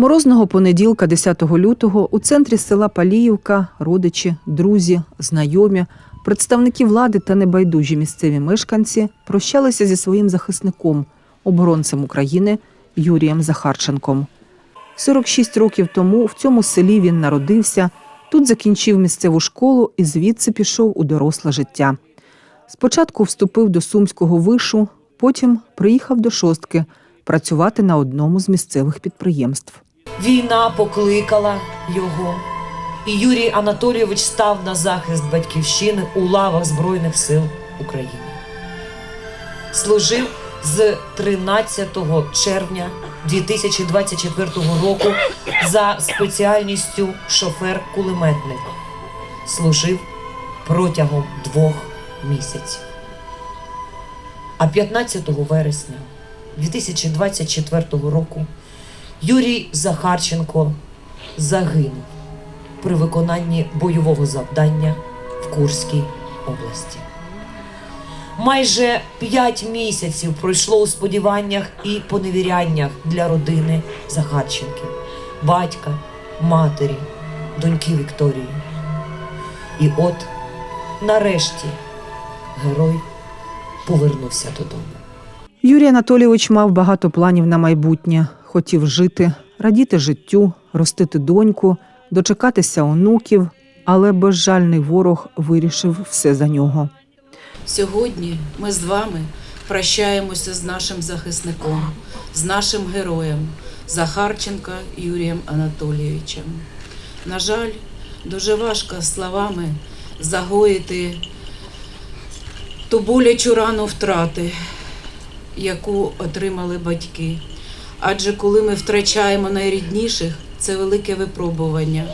Морозного понеділка, 10 лютого, у центрі села Паліївка родичі, друзі, знайомі, представники влади та небайдужі місцеві мешканці прощалися зі своїм захисником, оборонцем України Юрієм Захарченком. 46 років тому в цьому селі він народився, тут закінчив місцеву школу і звідси пішов у доросле життя. Спочатку вступив до Сумського вишу, потім приїхав до шостки працювати на одному з місцевих підприємств. Війна покликала його, і Юрій Анатолійович став на захист батьківщини у лавах Збройних сил України. Служив з 13 червня 2024 року за спеціальністю шофер-кулеметник. Служив протягом двох місяців. А 15 вересня 2024 року Юрій Захарченко загинув при виконанні бойового завдання в Курській області. Майже п'ять місяців пройшло у сподіваннях і поневіряннях для родини Захарченків, батька, матері, доньки Вікторії. І от, нарешті, герой повернувся додому. Юрій Анатолійович мав багато планів на майбутнє. Хотів жити, радіти життю, ростити доньку, дочекатися онуків, але безжальний ворог вирішив все за нього. Сьогодні ми з вами прощаємося з нашим захисником, з нашим героєм Захарченка Юрієм Анатолійовичем. На жаль, дуже важко словами загоїти ту болячу рану втрати, яку отримали батьки. Адже коли ми втрачаємо найрідніших, це велике випробування.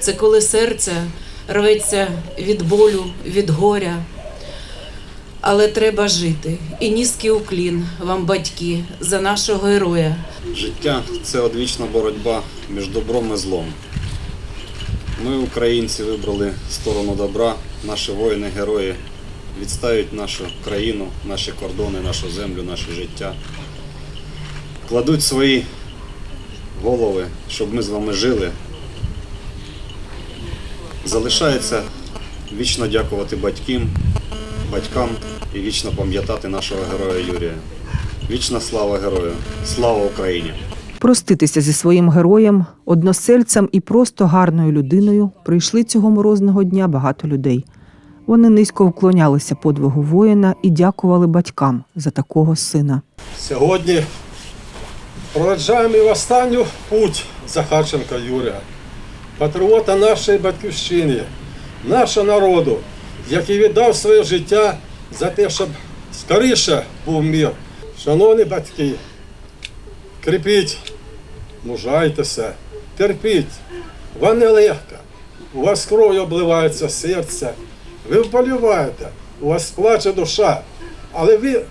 Це коли серце рветься від болю, від горя. Але треба жити. І низький уклін вам, батьки, за нашого героя. Життя це одвічна боротьба між добром і злом. Ми, українці, вибрали сторону добра, наші воїни-герої відстають нашу країну, наші кордони, нашу землю, наше життя. Кладуть свої голови, щоб ми з вами жили. Залишається вічно дякувати батькам, батькам і вічно пам'ятати нашого героя Юрія. Вічна слава герою! Слава Україні! Проститися зі своїм героєм, односельцем і просто гарною людиною прийшли цього морозного дня багато людей. Вони низько вклонялися подвигу воїна і дякували батькам за такого сина. Сьогодні проведжаємо і в останню путь Захарченка Юрія, патріота нашої батьківщини, нашого народу, який віддав своє життя за те, щоб скоріше був мир. Шановні батьки, кріпіть, мужайтеся, терпіть. Вам нелегко. У вас кров'ю обливається серце. Ви вболіваєте, у вас плаче душа. Але ви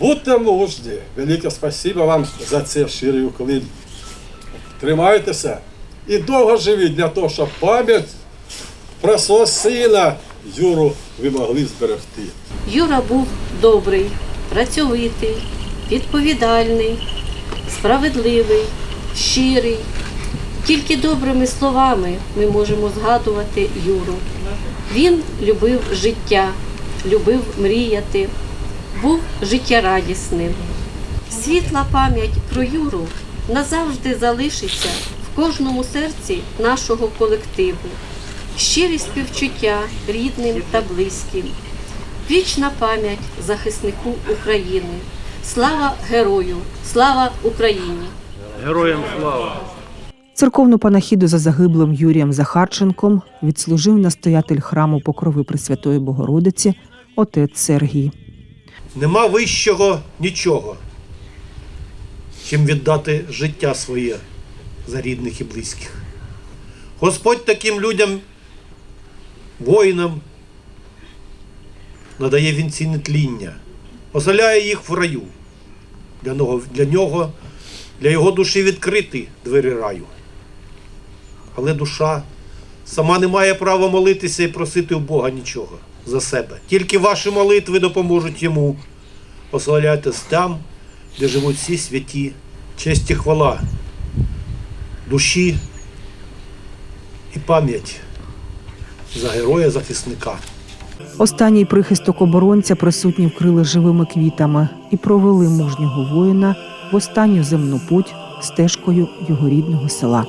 будьте мужні. Велике спасибо вам за це щирий уклін. Тримайтеся і довго живіть для того, щоб пам'ять про свого сина Юру ви могли зберегти. Юра був добрий, працьовитий, відповідальний, справедливий, щирий. Тільки добрими словами ми можемо згадувати Юру. Він любив життя, любив мріяти, був життєрадісним. Світла пам'ять про Юру назавжди залишиться в кожному серці нашого колективу. Щирі співчуття рідним та близьким. Вічна пам'ять захиснику України. Слава герою! Слава Україні! Героям слава! Церковну панахіду за загиблим Юрієм Захарченком відслужив настоятель храму Покрови Пресвятої Богородиці отець Сергій. Нема вищого нічого, чим віддати життя своє за рідних і близьких. Господь таким людям, воїнам, надає вінці нетління, оселяє їх в раю. Для нього, для нього, для його душі відкриті двері раю. Але душа сама не має права молитися і просити у Бога нічого за себе. Тільки ваші молитви допоможуть йому ославлятись там, де живуть всі святі, честь і хвала душі і пам'ять за героя-захисника. Останній прихисток оборонця присутні вкрили живими квітами і провели мужнього воїна в останню земну путь стежкою його рідного села.